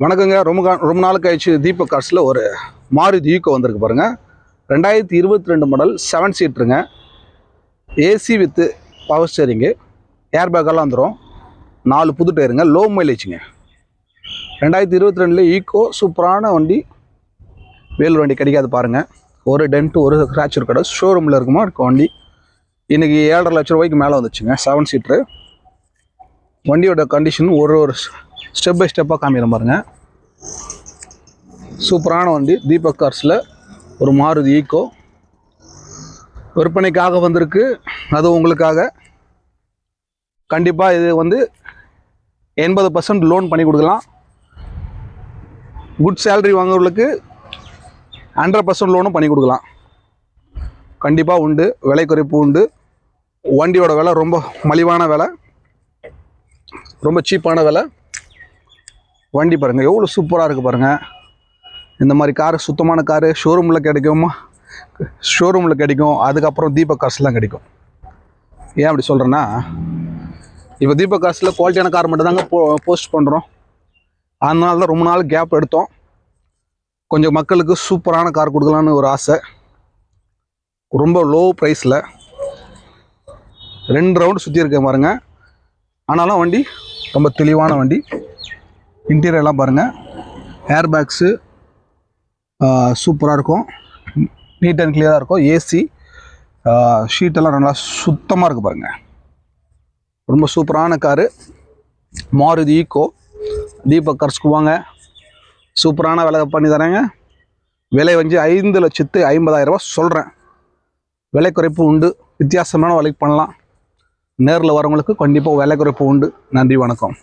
வணக்கங்க. ரொம்ப கா- ரொம்ப நாள் கழிச்சு தீபக் கார்ஸில் ஒரு மாருதி ஈக்கோ வந்திருக்கு பாருங்கள் ரெண்டாயிரத்தி இருபத்தி ரெண்டு model seven சீட்ருங்க AC with power steering air பேக்கெல்லாம் வந்துடும் நாலு புது டயருங்க லோ மைலேஜுங்க ரெண்டாயிரத்தி இருபத்தி ரெண்டில் ஈக்கோ சூப்பரான வண்டி. வேலூர் வண்டி கிடைக்காது பாருங்கள் ஒரு டென்ட்டு ஒரு ஸ்க்ராட்ச் இருக்கட ஷோரூமில் இருக்குமா? இருக்கும் வண்டி. இன்றைக்கி ஏழரை லட்ச ரூபாய்க்கு மேலே வந்துச்சுங்க செவன் சீட்ரு வண்டியோட கண்டிஷன் ஒரு ஒரு ஸ்டெப் பை ஸ்டெப்பாக காமிக்கிறேன் பாருங்க. சூப்பரான வண்டி. தீபக் கார்ஸில் ஒரு மாருதி ஈக்கோ விற்பனைக்காக வந்திருக்கு. அது உங்களுக்காக. கண்டிப்பாக இது வந்து எண்பது பர்சன்ட் லோன் பண்ணி கொடுக்கலாம். குட் சேலரி வாங்குறவங்களுக்கு ஹண்ட்ரட் பர்சன்ட் லோனும் பண்ணி கொடுக்கலாம். கண்டிப்பாக உண்டு. விலை குறைப்பு உண்டு. வண்டியோட விலை ரொம்ப மலிவான விலை. ரொம்ப சீப்பான விலை. வண்டி பாருங்கள் எவ்வளோ சூப்பராக இருக்குது பாருங்கள் இந்த மாதிரி காரு சுத்தமான காரு ஷோரூமில் கிடைக்குமா? ஷோரூமில் கிடைக்கும். அதுக்கப்புறம் தீபக் கார்ஸ்லாம் கிடைக்கும். ஏன் அப்படி சொல்கிறேன்னா இப்போ தீபக் கார்ஸில் குவாலிட்டியான கார் மட்டும் தாங்க போ போஸ்ட் பண்ணுறோம் அதனால தான் ரொம்ப நாள் கேப் எடுத்தோம். கொஞ்சம் மக்களுக்கு சூப்பரான கார் கொடுக்கலான்னு ஒரு ஆசை. ரொம்ப லோ ப்ரைஸில் ரெண்டு ரவுண்டு சுற்றி இருக்கேன் பாருங்கள் ஆனாலும் வண்டி ரொம்ப தெளிவான வண்டி. இன்டீரியர்லாம் பாருங்கள் ஏர் பேக்ஸு சூப்பராக இருக்கும். நீட் அண்ட் கிளியராக இருக்கும். ஏசி ஷீட்டெல்லாம் நல்லா சுத்தமாக இருக்குது பாருங்கள் ரொம்ப சூப்பரான காரு மாருதி ஈக்கோ தீபக் கர்ஸ்க்கு வாங்க. சூப்பரான விலை பண்ணி தரேங்க. விலை வந்து ஐந்து லட்சத்து ஐம்பதாயிரரூபா சொல்கிறேன் விலை குறைப்பு உண்டு. வித்தியாசமான விலைக்கு பண்ணலாம். நேரில் வரவங்களுக்கு கண்டிப்பாக விலை குறைப்பு உண்டு. நன்றி வணக்கம்.